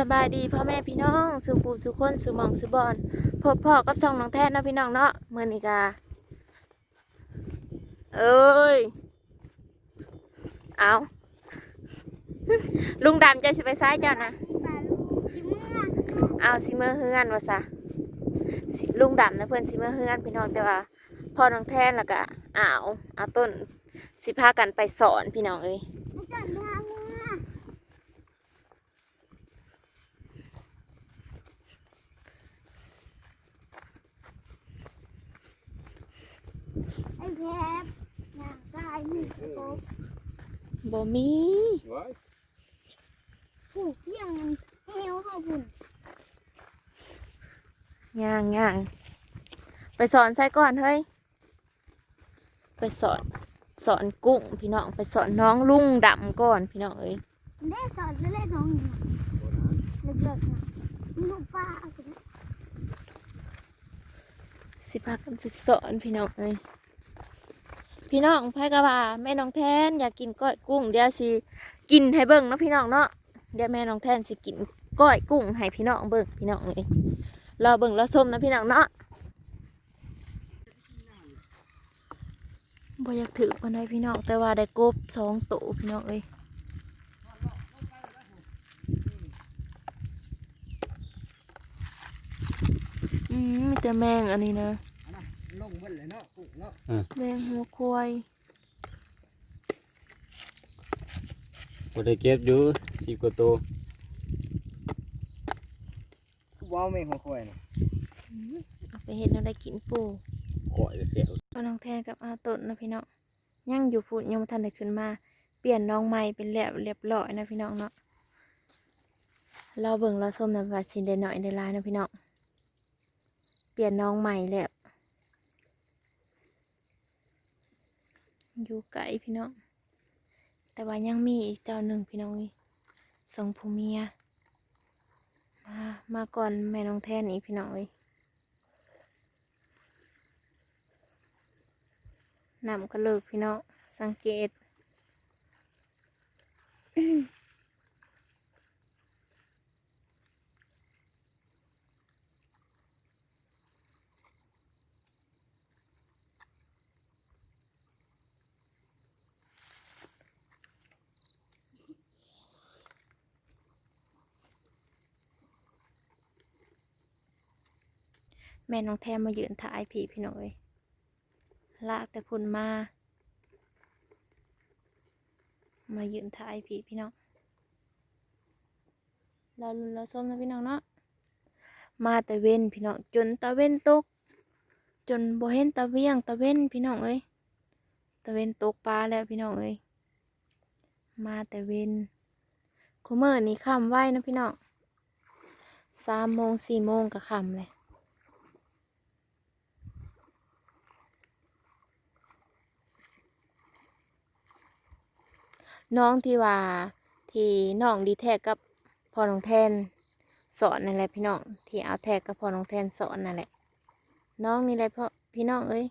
สบายดีพ่อแม่พี่น้องสุปูสุคนสุหมองสุบอนพบพ่อกับช่องน้องแท้เนาะพี่น้องเนาะเมื่อนี้กาเอ้ยเอาลุงดำจะสิไปซ้ายเจ้านะเอาสิเมื่อเฮือนวะซะสิลุงดำนะเพื่อนสิเมื่อเฮือนพี่น้องแต่ว่าพ่อน้องแท้แล้วก็เอาเอาต้นสิพากันไปสอนพี่น้องเอ้ย ไอ้แคบหน้าตายมีกระโปงบ่มี What? ผู้เพียงมันเอวเขาบุญย่างย่างไปสอนใส่ก่อนเฮ้ย ไปสอนสอนกุ้งพี่น้องไปสอนน้องลุงดำก่อนพี่น้องเอ้ยได้สอนจะได้สองอย่างเลิกๆนะมีลูกป้าเอาไปนะ สิพากันไปสอนพี่น้องเอ้ยพี่น้องไพกะว่าแม่น้องแทนอยากกินก้อยกุ้งเดี๋ยวสิกินให้เบิ่งเนาะพี่น้องเนาะเดี๋ยวแม่น้องแทนสิกินก้อยกุ้งให้พี่น้องเบิ่งพี่น้องเอ้ยรอเบิ่งรอส้มนะพี่น้องเนาะบ่อยากถือมาได้พี่น้องแต่ว่าได้กบสองตัวพี่น้องเอ้ย มมีแต่แมงอันนี้นะลงเบิ่นเลยเนาะกุ้งเนาะแมงหัวควายบ่ได้เก็บอยู่สิบกว่าตัวคือว้าวแม่งหัวควายน่ะอืมเอาไปเห็ดอะไรกินปูก่อยจะเสียวก็น้องแทนกับอาตดนะพี่น้องยังอยู่พูดยังไม่ทันได้ขึ้นมา เปลี่ยนน้องใหม่เป็นแล้วเรียบร้อยนะพี่น้องเนาะเราเบิ่งเราส้มนะว่าสิได้หน่อยได้หลายนะพี่น้อง เปลี่ยนน้องใหม่แล้วอยู่ไกลพี่น้อง แต่ว่ายังมีอีกเจ้าหนึ่งพี่น้องนี่สองผู้เมียมามาก่อนแม่น้องแทนอีกพี่น้องเลยนำก็เลิกพี่น้องสังเกต แม่น้องแทมมายืนถ่ายผีพี่น้องเอ้ยลากแต่พุ่นมา มายืนถ่ายผีพี่น้องเราลุนเราส้มนะพี่น้องเนาะมาแต่เว้นพี่น้องจนตะเว้นตก จนโบเห็นตะเวียงตะเว้นพี่น้องเอ้ยตะเว้นตกปลาแล้วพี่น้องเอ้ยมาแต่เว้นคุเมื่อนี้ค่ำไหวนะพี่น้องสามโมงสี่โมงก็ค่ำเลย น้องที่ว่าที่น้องดีแท็กกับพ่อน้องแทนสอนนั่นแหละพี่น้องที่เอาแท็กกับพ่อน้องแทนสอนนั่นแหละ น้องนี่แหละพ่อพี่น้องเอ้ย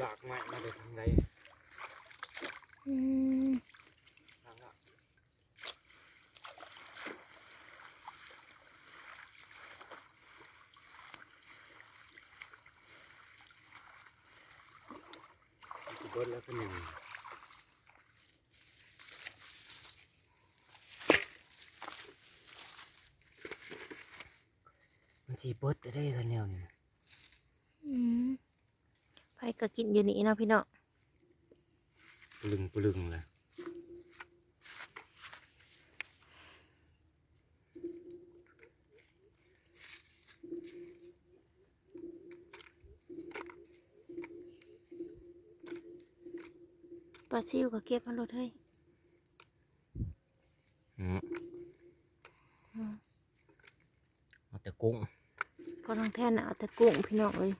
ลากไม้มาได้ทางใด อืม ทางละ สิเบิดแล้วเป็นหนึ่งมันสิเบิดได้กันแนวนี่อืมไผก็กินอยู่นี่เนาะพี่น้องปลึงปลึงเลย ปลาซิวก็เก็บมันลดเฮ้ยเอาแต่กุ้งพอน้องแท่นเอาแต่กุ้งพี่น้องเลย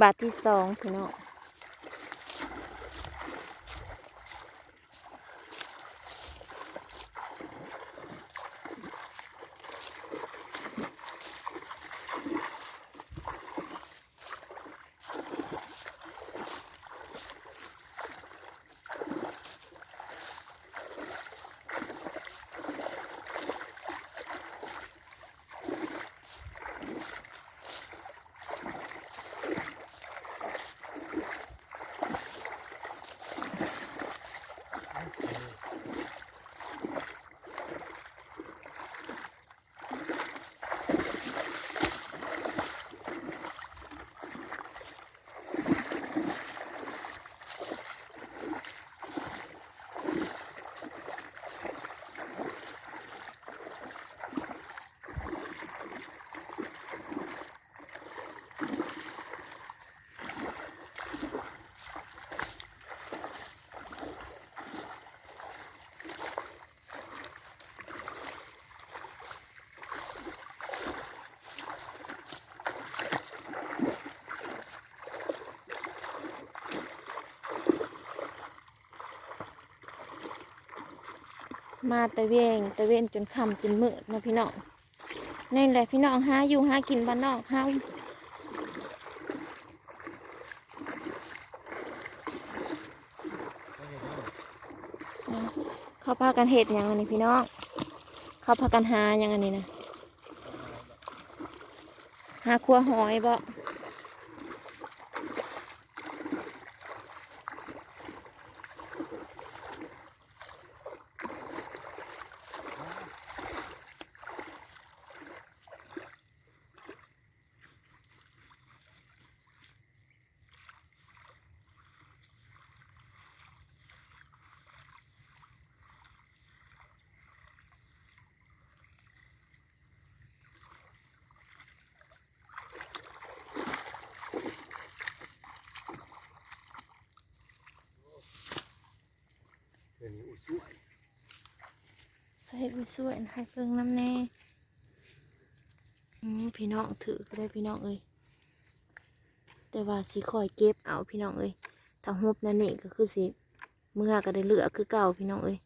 บาทที่สองพี่น้อง มาตะเวงตะเวนจนค่ำจนมืดนาะพี่น้องนี่แหละพี่น้องหาอยู่หากินบ้านนอกหาเขาพากันเห็ดยังอันนี้พี่น้องเขาพากันหายังอันนี้นะหาครัวหอยบ่ เดี๋ยวนี้อุ้ยสวยใส่ไปสวยให้เพิ่งน้ำแน่พี่น้องถือก็ได้พี่น้องเอ้ยแต่ว่าสิคอยเก็บเอาพี่น้องเอ้ยถ้าฮุบนั่นนี่ก็คือสิเมื่อก็ได้เหลือคือเก่าพี่น้องเอ้ย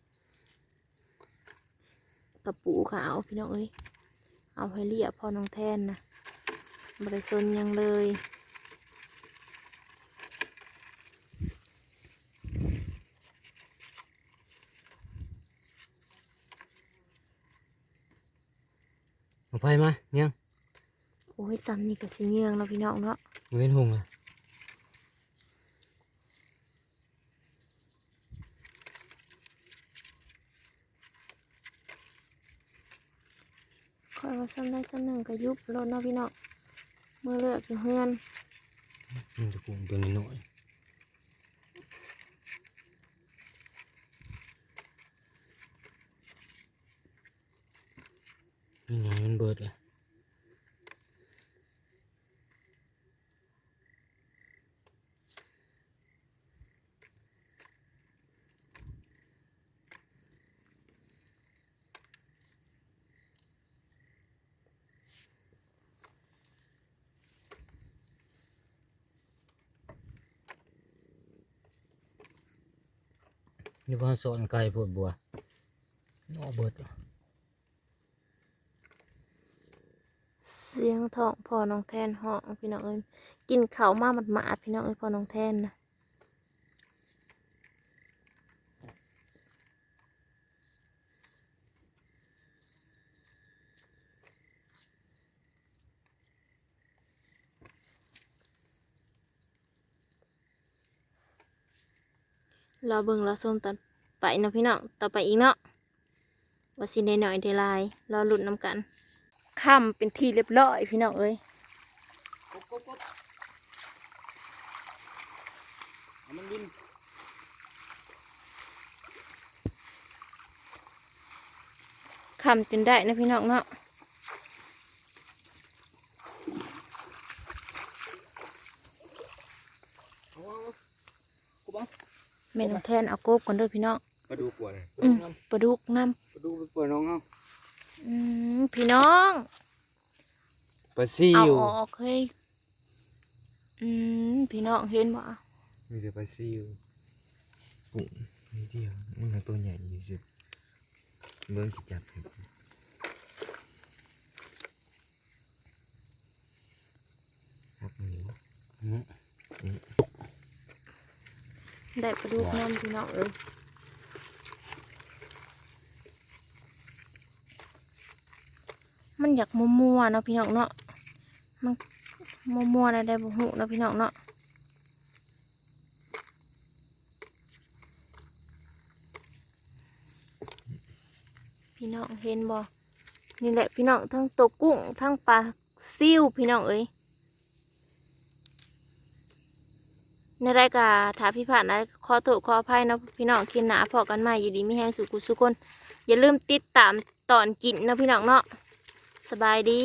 กระปูขาวพี่น้องเอ้ยเอาให้เรียบพอน้องแทนนะบริสนยังเลย เอาไปมาเนี่ยงโอ้ยซ้ำนี่ก็สิเงียงเนาะพี่น้องเนาะมือเห็นหงอะคอยว่าซ้ำได้ซ้ำหนึ่งก็ยุบรถเนาะพี่น้องมือเลือกอยู่เฮือนมันจะกุ้งตัวนี้หน่อยนี่ไงมันเบิดเลย นี่ว่าสอนไก่ปวดบัวนอเบิดเสียงท้องพอน้องแทนห้องพี่น้องเอ้ยกินข้าวมาหมัดหมาดๆพี่น้องเอ้ยพอน้องแทนนะ ราเบิ่งราส้มตัดไปเนาะพี่น้องต่อไปอีกเนาะว่าสิได้หน่อยได้ลายรอหลุ้นนำกันค่ำเป็นที่เรียบร้อยพี่น้องเอ้ยกบกบกบเอามันบินค่ำจนได้นะพี่น้องเนาะ กบบ้าง แม่น้องแทนเอากบก่อนเด้อพี่น้องมาดูกวนอืมปลาดุกน้มาดูไปเปิดน้องเฮาำอืมพี่น้องปลาซิเอาวออกเฮ้ยอืมพี่น้องเห็นบ่มีแต่ปลาซิวปุ่งนิดเดียวมันก็ตัวใหญ่ดีสิเบิ่งสิจับให้ครับหนีอืม ได้ปลาดุกน้ำพี่น้องเอ้ยมันอยากมัวๆเนาะพี่น้องเนาะ มันมัวๆได้ได้บ่ฮู้เนาะพี่น้องเนาะพี่น้องเห็นบ่นี่แหละพี่น้องทั้งตัวกุ้งทั้งปลาซิ่วพี่น้องเอ้ย ในรายการถาพี่ผ่านนะขอโทษขออภัยนะพี่น้องคินหนาพอกันใหม่อยู่ดีไม่แห้งสุกุสุคน อย่าลืมติดตามตอนกินนะพี่น้องเนาะสบายดี